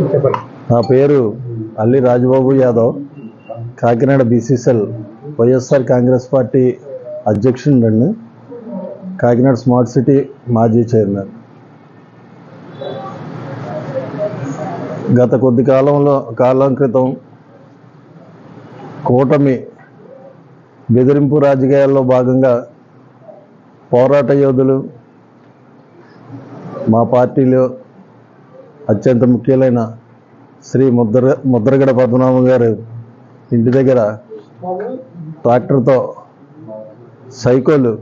నా పేరు Alli Rajababu Yadav. Kakinada BCCL YSR Congress party అధ్యక్షుడిని కాకినాడ స్మార్ట్ సిటీ మాజీ చైర్మన్. గత కొద్ది కాలంలో కాలం క్రితం కూటమి బెదిరింపు రాజకీయాల్లో భాగంగా పోరాట యోధులు మా పార్టీలో అత్యంత ముఖ్యులైన శ్రీ ముద్ర ముద్రగడ పద్మనాభం గారు ఇంటి దగ్గర ట్రాక్టర్తో సైకోలు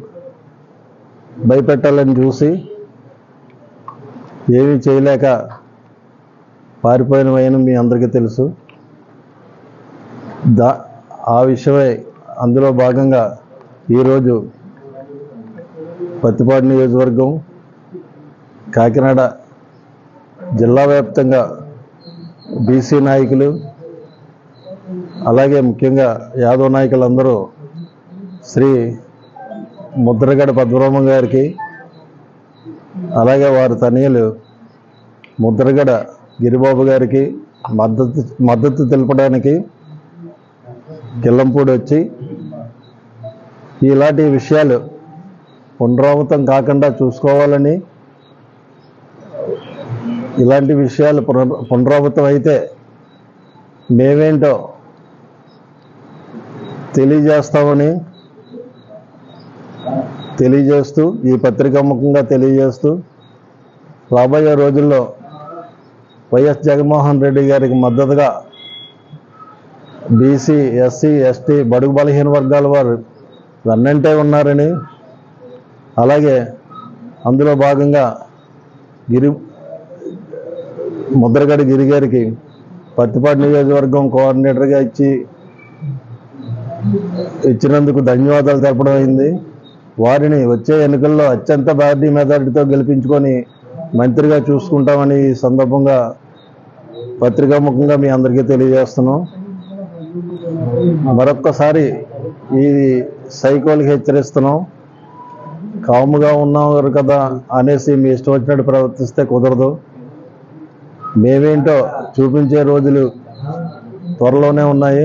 భయపెట్టాలని చూసి ఏమీ చేయలేక పారిపోయినవైన మీ అందరికీ తెలుసు. దా ఆ విషయమై అందులో భాగంగా ఈరోజు పత్తిపాడు నియోజకవర్గం కాకినాడ జిల్లా వ్యాప్తంగా బీసీ నాయకులు అలాగే ముఖ్యంగా యాదవ్ నాయకులందరూ శ్రీ ముద్రగడ పద్మరామ గారికి అలాగే వారి తనయులు ముద్రగడ గిరిబాబు గారికి మద్దతు మద్దతు తెలపడానికి కిల్లంపూడి వచ్చి ఇలాంటి విషయాలు పునరావృతం కాకుండా చూసుకోవాలని ఇలాంటి విషయాలు పునరావృతం అయితే మేమేంటో తెలియజేస్తామని తెలియజేస్తూ ఈ పత్రికాముఖంగా తెలియజేస్తూ రాబోయే రోజుల్లో వైఎస్ జగన్మోహన్ రెడ్డి గారికి మద్దతుగా బీసీ ఎస్సీ ఎస్టీ బడుగు బలహీన వర్గాల వారు వెన్నంటే ఉన్నారని అలాగే అందులో భాగంగా గిరి ముద్రగడ గిరి గారికి పత్తిపాటి నియోజకవర్గం కోఆర్డినేటర్గా ఇచ్చి ఇచ్చినందుకు ధన్యవాదాలు తెలపడం అయింది. వారిని వచ్చే ఎన్నికల్లో అత్యంత భారీ మెజారిటీతో గెలిపించుకొని మంత్రిగా చూసుకుంటామని ఈ సందర్భంగా పత్రికాముఖంగా మీ అందరికీ తెలియజేస్తున్నాం. మరొక్కసారి ఈ సైకోల్కి హెచ్చరిస్తున్నాం. కాముగా ఉన్నవారు కదా అనేసి మీ ఇష్టం వచ్చినట్టు ప్రవర్తిస్తే కుదరదు. మేమేంటో చూపించే రోజులు త్వరలోనే ఉన్నాయి.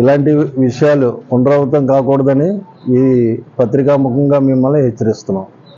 ఇలాంటి విషయాలు పునరావృతం కాకూడదని ఈ పత్రికాముఖంగా మిమ్మల్ని హెచ్చరిస్తున్నాం.